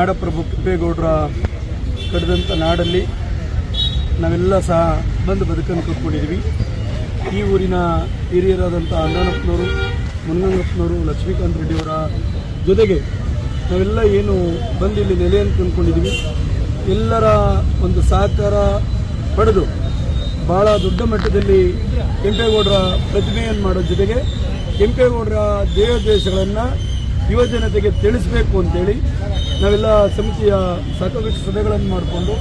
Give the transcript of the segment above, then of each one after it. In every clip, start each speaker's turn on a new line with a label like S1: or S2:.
S1: ನಾಡಪ್ರಭು ಕೆಂಪೇಗೌಡರ ಕಡಿದಂಥ ನಾಡಲ್ಲಿ ನಾವೆಲ್ಲ ಸಹ ಬಂದು ಬದುಕನ್ನು ಕಟ್ಕೊಂಡಿದ್ದೀವಿ ಈ ಊರಿನ ಹಿರಿಯರಾದಂಥ ಅಣ್ಣನಪ್ಪನವರು ಮುನ್ನಂಗಪ್ಪನವರು ಲಕ್ಷ್ಮೀಕಾಂತ್ ರೆಡ್ಡಿಯವರ ಜೊತೆಗೆ ನಾವೆಲ್ಲ ಏನು ಬಂದು ಇಲ್ಲಿ ನೆಲೆಯನ್ನು ಕಂಡುಕೊಂಡಿದ್ದೀವಿ. ಎಲ್ಲರ ಒಂದು ಸಹಕಾರ ಪಡೆದು ಭಾಳ ದೊಡ್ಡ ಮಟ್ಟದಲ್ಲಿ ಕೆಂಪೇಗೌಡರ ಪ್ರತಿಮೆಯನ್ನು ಮಾಡೋ ಜೊತೆಗೆ ಕೆಂಪೇಗೌಡರ ದೇವ ದೇಶಗಳನ್ನು ಯುವ ಜನತೆಗೆ ತಿಳಿಸಬೇಕು ಅಂತೇಳಿ ನಾವೆಲ್ಲ ಸಮಿತಿಯ ಸಾಕಷ್ಟು ಸಭೆಗಳನ್ನು ಮಾಡಿಕೊಂಡು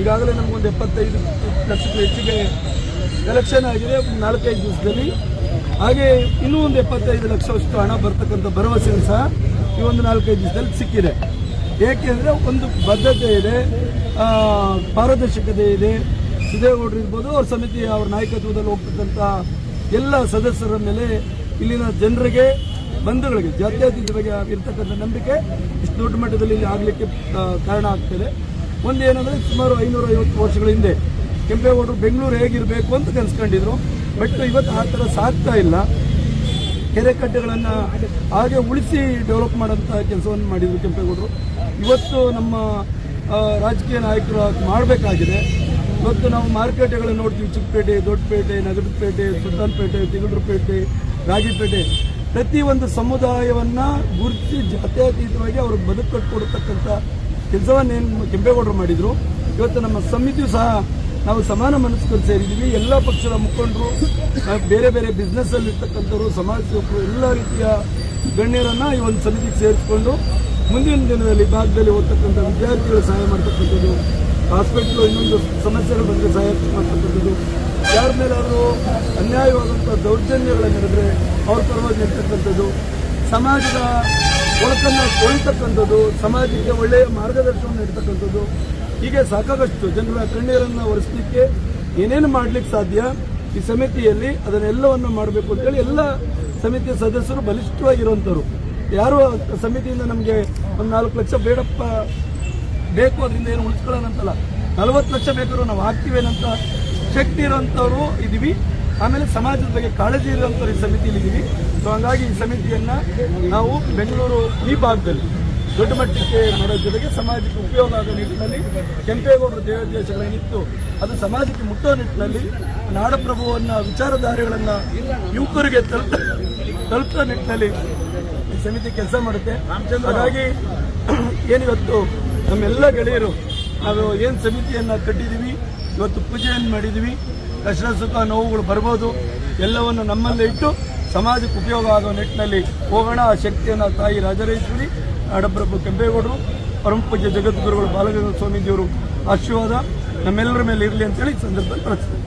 S1: ಈಗಾಗಲೇ ನಮಗೊಂದು ಎಪ್ಪತ್ತೈದು ಲಕ್ಷಕ್ಕೂ ಹೆಚ್ಚಿಗೆ ಎಲೆಕ್ಷನ್ ಆಗಿದೆ ನಾಲ್ಕೈದು ದಿವಸದಲ್ಲಿ. ಹಾಗೆ ಇನ್ನೂ ಒಂದು ಎಪ್ಪತ್ತೈದು ಲಕ್ಷವಷ್ಟು ಹಣ ಬರ್ತಕ್ಕಂಥ ಭರವಸೆಯನ್ನು ಸಹ ಈ ಒಂದು ನಾಲ್ಕೈದು ದಿವಸದಲ್ಲಿ ಸಿಕ್ಕಿದೆ. ಏಕೆಂದರೆ ಒಂದು ಬದ್ಧತೆ ಇದೆ ಪಾರದರ್ಶಕತೆ ಇದೆ. ಸಿದ್ದೇಗೌಡರು ಇರ್ಬೋದು, ಅವ್ರ ಸಮಿತಿ ಅವ್ರ ನಾಯಕತ್ವದಲ್ಲಿ ಹೋಗ್ತಕ್ಕಂಥ ಎಲ್ಲ ಸದಸ್ಯರ ಮೇಲೆ ಇಲ್ಲಿನ ಜನರಿಗೆ ಬಂಧುಗಳಿಗೆ ಜಾತ್ಯತೀತವಾಗಿ ಇರ್ತಕ್ಕಂಥ ನಂಬಿಕೆ ಇಷ್ಟು ದೊಡ್ಡ ಮಟ್ಟದಲ್ಲಿ ಇಲ್ಲಿ ಆಗಲಿಕ್ಕೆ ಕಾರಣ ಆಗ್ತದೆ. ಒಂದು ಏನಂದರೆ ಸುಮಾರು ಐನೂರ ಐವತ್ತು ವರ್ಷಗಳ ಹಿಂದೆ ಕೆಂಪೇಗೌಡರು ಬೆಂಗಳೂರು ಹೇಗಿರಬೇಕು ಅಂತ ಕನ್ಸ್ಕೊಂಡಿದ್ರು. ಬಟ್ ಇವತ್ತು ಆ ಥರ ಸಾಗ್ತಾ ಇಲ್ಲ. ಕೆರೆ ಕಟ್ಟೆಗಳನ್ನು ಹಾಗೆ ಉಳಿಸಿ ಡೆವಲಪ್ ಮಾಡೋಂಥ ಕೆಲಸವನ್ನು ಮಾಡಿದರು ಕೆಂಪೇಗೌಡರು. ಇವತ್ತು ನಮ್ಮ ರಾಜಕೀಯ ನಾಯಕರು ಮಾಡಬೇಕಾಗಿದೆ. ಇವತ್ತು ನಾವು ಮಾರ್ಕೆಟ್ಗಳನ್ನು ನೋಡ್ತೀವಿ. ಚಿಕ್ಕಪೇಟೆ, ದೊಡ್ಡಪೇಟೆ, ನಗರಪೇಟೆ, ಸುಲ್ತಾನ್ಪೇಟೆ ತಿಗಳೂರುಪೇಟೆ ರಾಗಿಪೇಟೆ. ಪ್ರತಿ ಒಂದು ಸಮುದಾಯವನ್ನು ಗುರುತಿಸಿ ಜಾತ್ಯತೀತವಾಗಿ ಅವರು ಬದುಕು ಕಟ್ಕೊಡ್ತಕ್ಕಂಥ ಕೆಲಸವನ್ನೇನು ಕೆಂಪೇಗೌಡರು ಮಾಡಿದರು. ಇವತ್ತು ನಮ್ಮ ಸಮಿತಿಯು ಸಹ ನಾವು ಸಮಾನ ಮನಸ್ಕರು ಸೇರಿದ್ದೀವಿ. ಎಲ್ಲ ಪಕ್ಷದ ಮುಖಂಡರು ಬೇರೆ ಬೇರೆ ಬಿಸ್ನೆಸ್ಸಲ್ಲಿ ಇರ್ತಕ್ಕಂಥವ್ರು, ಸಮಾಜ ಸೇವಕರು, ಎಲ್ಲ ರೀತಿಯ ಗಣ್ಯರನ್ನು ಈ ಒಂದು ಸಮಿತಿಗೆ ಸೇರಿಸಿಕೊಂಡು ಮುಂದಿನ ದಿನದಲ್ಲಿ ಭಾಗದಲ್ಲಿ ಓದ್ತಕ್ಕಂಥ ವಿದ್ಯಾರ್ಥಿಗಳು ಸಹಾಯ ಮಾಡ್ತಕ್ಕಂಥದ್ದು ಹಾಸ್ಪಿಟ್ಲು ಇನ್ನೊಂದು ಸಮಸ್ಯೆಗಳು ಬಂದರೆ ಸಹಾಯ ಮಾಡ್ತಕ್ಕಂಥದ್ದು. ಯಾರ ಮೇಲಾದರೂ ಅನ್ಯಾಯವಾದಂಥ ದೌರ್ಜನ್ಯಗಳನ್ನು ನಡೆದರೆ ಅವ್ರ ಪರವಾಗಿ ಸಮಾಜದ ಒಳಕನ್ನು ಕೊಳ್ತಕ್ಕಂಥದ್ದು ಸಮಾಜಕ್ಕೆ ಒಳ್ಳೆಯ ಮಾರ್ಗದರ್ಶನ ನೀಡ್ತಕ್ಕಂಥದ್ದು, ಹೀಗೆ ಸಾಕಾಗಷ್ಟು ಜನರ ಕಣ್ಣೀರನ್ನು ಒರೆಸಲಿಕ್ಕೆ ಏನೇನು ಮಾಡ್ಲಿಕ್ಕೆ ಸಾಧ್ಯ? ಈ ಸಮಿತಿಯಲ್ಲಿ ಅದನ್ನೆಲ್ಲವನ್ನು ಮಾಡಬೇಕು ಅಂತೇಳಿ ಎಲ್ಲ ಸಮಿತಿಯ ಸದಸ್ಯರು ಬಲಿಷ್ಠವಾಗಿರುವಂಥವ್ರು. ಯಾರು ಸಮಿತಿಯಿಂದ ನಮಗೆ ಒಂದು ನಾಲ್ಕು ಲಕ್ಷ ಬೇಡಪ್ಪ, ಬೇಕು ಅದರಿಂದ ಏನು ಉಳಿಸ್ಕೊಳ್ಳೋಣ ಅಂತಲ್ಲ ನಲವತ್ತು ಲಕ್ಷ ಬೇಕಾದ್ರೂ ನಾವು ಹಾಕ್ತೀವೇನಂತ ಶಕ್ತಿ ಇರೋಂಥವ್ರು ಇದ್ದೀವಿ ಆಮೇಲೆ ಸಮಾಜದ ಬಗ್ಗೆ ಕಾಳಜಿ ಇರುವಂತ ಈ ಸಮಿತಿಯಲ್ಲಿ ಇದ್ದೀವಿ ಸೊ ಹಂಗಾಗಿ ಈ ಸಮಿತಿಯನ್ನು ನಾವು ಬೆಂಗಳೂರು ಈ ಭಾಗದಲ್ಲಿ ದೊಡ್ಡ ಮಟ್ಟಕ್ಕೆ ಮಾಡೋ ಜೊತೆಗೆ ಸಮಾಜಕ್ಕೆ ಉಪಯೋಗ ಆಗೋ ನಿಟ್ಟಿನಲ್ಲಿ ಕೆಂಪೇಗೌಡರ ದೇವದೇಶಗಳೇನಿತ್ತು ಅದು ಸಮಾಜಕ್ಕೆ ಮುಟ್ಟೋ ನಿಟ್ಟಿನಲ್ಲಿ ನಾಡಪ್ರಭುವನ್ನ ವಿಚಾರಧಾರೆಗಳನ್ನು ಯುವಕರಿಗೆ ತಲುಪ ತಲುಪಿಸೋ ನಿಟ್ಟಿನಲ್ಲಿ ಈ ಸಮಿತಿ ಕೆಲಸ ಮಾಡುತ್ತೆ. ಹಾಗಾಗಿ ಏನಿವತ್ತು ನಮ್ಮೆಲ್ಲ ಗೆಳೆಯರು, ನಾವು ಏನು ಸಮಿತಿಯನ್ನು ಕಟ್ಟಿದ್ದೀವಿ ಇವತ್ತು ಪೂಜೆಯನ್ನು ಮಾಡಿದ್ದೀವಿ ಕಷ್ಟ ಸುಖ, ನೋವುಗಳು ಬರ್ಬೋದು. ಎಲ್ಲವನ್ನು ನಮ್ಮಲ್ಲೇ ಇಟ್ಟು ಸಮಾಜಕ್ಕೆ ಉಪಯೋಗ ಆಗೋ ನಿಟ್ಟಿನಲ್ಲಿ ಹೋಗೋಣ. ಆ ಶಕ್ತಿಯನ್ನು ತಾಯಿ ರಾಜರೇಶ್ವರಿ, ನಾಡಪ್ರಭು ಕೆಂಪೇಗೌಡರು, ಪರಮ ಪೂಜ್ಯ ಜಗದ್ಗುರುಗಳು ಬಾಲಗಂಗ ಸ್ವಾಮೀಜಿಯವರು ಆಶೀರ್ವಾದ ನಮ್ಮೆಲ್ಲರ ಮೇಲೆ ಇರಲಿ ಅಂತೇಳಿ ಸಂದರ್ಭದಲ್ಲಿ ಪ್ರಾರ್ಥಿಸ್ತೀನಿ.